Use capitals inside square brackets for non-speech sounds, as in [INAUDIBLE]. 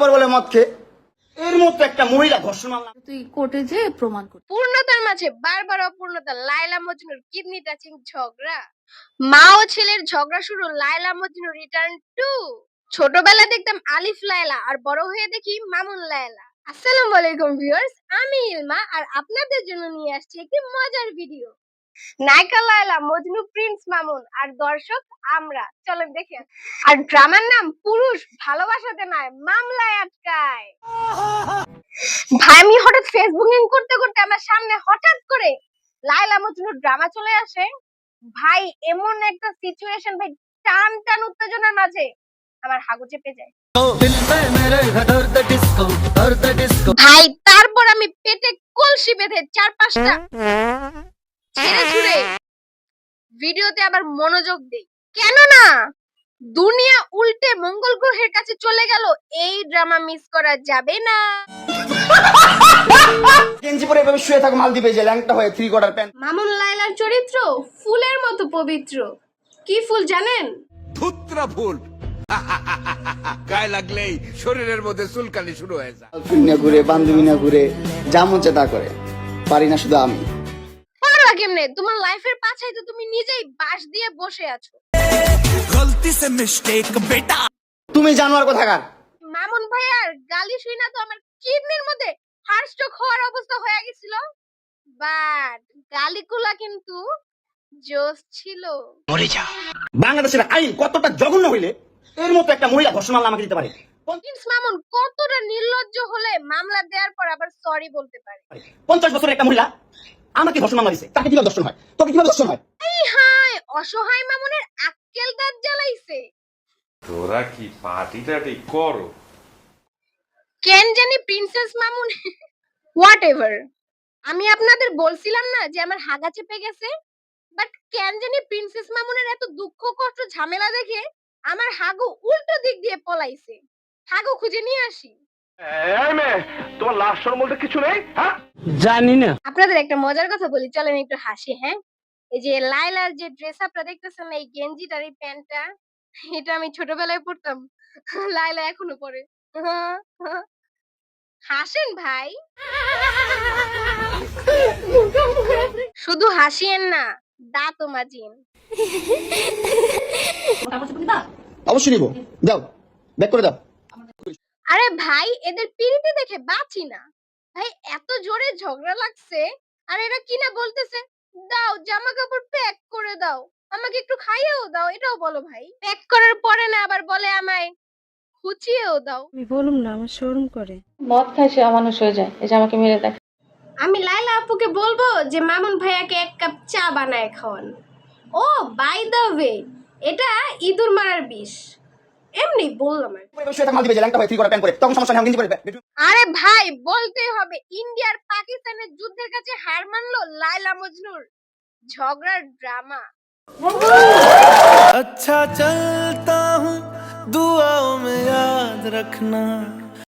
আবার বলে মদ খেয়ে। এর মতো একটা মহিলা ধর্ষণ মারলাম। তুই কোর্টে যে প্রমাণ করবি পূর্ণতার মাঝে বারবার অপূর্ণতা লাইলা মজনুর কিডনি টাচিং ঝগড়া। মা ও ছেলের ঝগড়া শুরু লাইলা মজনু রিটার্ন টু ছোটবেলা দেখতাম আলিফ লায়লা আর বড় হয়ে দেখি মামুন লায়লা। আসসালামু আলাইকুম ভিউয়ার্স আমি ইলমা আর আপনাদের জন্য নিয়ে আসছি একটি মজার ভিডিও নায়িকা লায়লা, মজনু প্রিন্স মামুন আর দর্শক আমরা। চলেন দেখে। আর ড্রামার নাম পুরুষ ভালোবাসাতে নয় মামলায় আটকায়। ভাই আমি হঠাৎ ফেসবুকিং করতে করতে আমার সামনে হঠাৎ করে লাইলা মজনুর ড্রামা চলে আসে। ভাই, এমন একটা সিচুয়েশন ভাই, টান টান উত্তেজনার মাঝে আমার হাগু চেপে যায়। ভাই, তারপর আমি পেটে কলসি বেঁধে চার পাঁচটা ছেড়ে ছুড়ে ভিডিওতে আবার মনোযোগ দেই। কেন না দুনিয়া উল্টে মঙ্গল গ্রহের কাছে চলে গেল এই ড্রামা মিস করা যাবে না। গেঞ্জি পরে এভাবে শুয়ে থাকো মালদ্বীপে যে ল্যাংটা হয়ে থ্রি কোয়ার্টার প্যান্ট মামুন লাইলার চরিত্র ফুলের মতো পবিত্র। কি ফুল জানেন? ধুত্রা ফুল। [LAUGHS] গায়ে লাগলেই শরীরের মধ্যে চুলকানি শুরু হয়ে যায়। ঘুরে বান্ধবী নিয়ে ঘুরে যা মন তা করে। পারি না শুধু আমি। কেমনে তোমার লাইফের পাছায় তো তুমি নিজেই বাঁশ দিয়ে বসে আছো। গলতি সে মিস্টেক বেটা তুমি জানোয়ার কোথাকার? মামুন ভাইয়ার গালি শুই না তো আমার কিডনির মধ্যে হার্ট স্ট্রোক হওয়ার অবস্থা হয়ে গেছিল। বাট গালিগুলা কিন্তু জোস ছিল। মরে যা। বাংলাদেশের আইন কতটা জঘন্য হইলে এর মতো একটা মহিলা ধর্ষণ মামলা আমাকে দিতে পারে? প্রিন্স মামুন কতটা নির্লজ্জ হলে মামলা দেওয়ার পর আবার সরি বলতে পারে? পঞ্চাশ বছরের একটা মহিলা আমাকে ধর্ষণ মামলা দিছে। তাকে কীভাবে ধর্ষণ হয়? তোকে কীভাবে ধর্ষণ হয়? এই হায় অসহায় মামুনের আক্কেল দাঁত জ্বালাইছে। তোরা কি পার্টি টাটি করো? কেন জানি প্রিন্সেস মামুন হোয়াট এভার আমি আপনাদের বলছিলাম না যে আমার হাগা চেপে গেছে বাট কেন জানি প্রিন্সেস মামুনের এত দুঃখ কষ্ট ঝামেলা দেখে আমার হাগু উল্টো দিক দিয়ে পলাইছে। হাগু খুঁজে নিয়ে আসি। তোমার লাশ বলতে কিছু নেই হ্যাঁ? আপনাদের একটা মজার কথা বলি চলেন একটু হাসি হ্যাঁ? এই যে লাইলার যে ড্রেস আপটা দেখতেছেন এই গেঞ্জিটার এই প্যান্টটা এটা আমি ছোটবেলায় পরতাম। লাইলা এখনও পরে। হাসেন ভাই? শুধু হাসিয়েন না দাঁতও মাজিন। অবশ্যই নিবো। দাও ব্যাক করে দাও। আরে ভাই এদের পিড়িতে দেখে বাঁচি না। ভাই এত জোরে ঝগড়া লাগছে আর এরা কি না বলতেছে? দাও জামা কাপড় প্যাক করে দাও। আমাকে একটু খাইয়েও দাও এটাও বলো ভাই। প্যাক করার পরে না আবার বলে আমায় খুচিয়েও দাও। আমি বলুম না আমার শোরুম করে। মদ খায় সে অমানুষ হয়ে যায় এই যে আমাকে মেরে দেখ। আমি লাইলা আপুকে বলব যে মামুন ভাইয়াকে এক কাপ চা বানায় খাওয়ান। ও বাই দ্য ওয়ে এটা ইঁদুর মারার বিষ। এমনি বললাম আর কি। এভাবে শুয়ে থাকো মালদ্বীপে যে ল্যাংটা হয়ে থ্রি কোয়ার্টার প্যান্ট পরে তখন সমস্যা নেই আমি গেঞ্জি পরে bedroom- আরে ভাই বলতে হবে ইন্ডিয়ার পাকিস্তানের যুদ্ধের কাছে হার মানলো লাইলা মজনুর ঝগড়ার ড্রামা अच्छा चलता हूँ दुआओं में याद रखना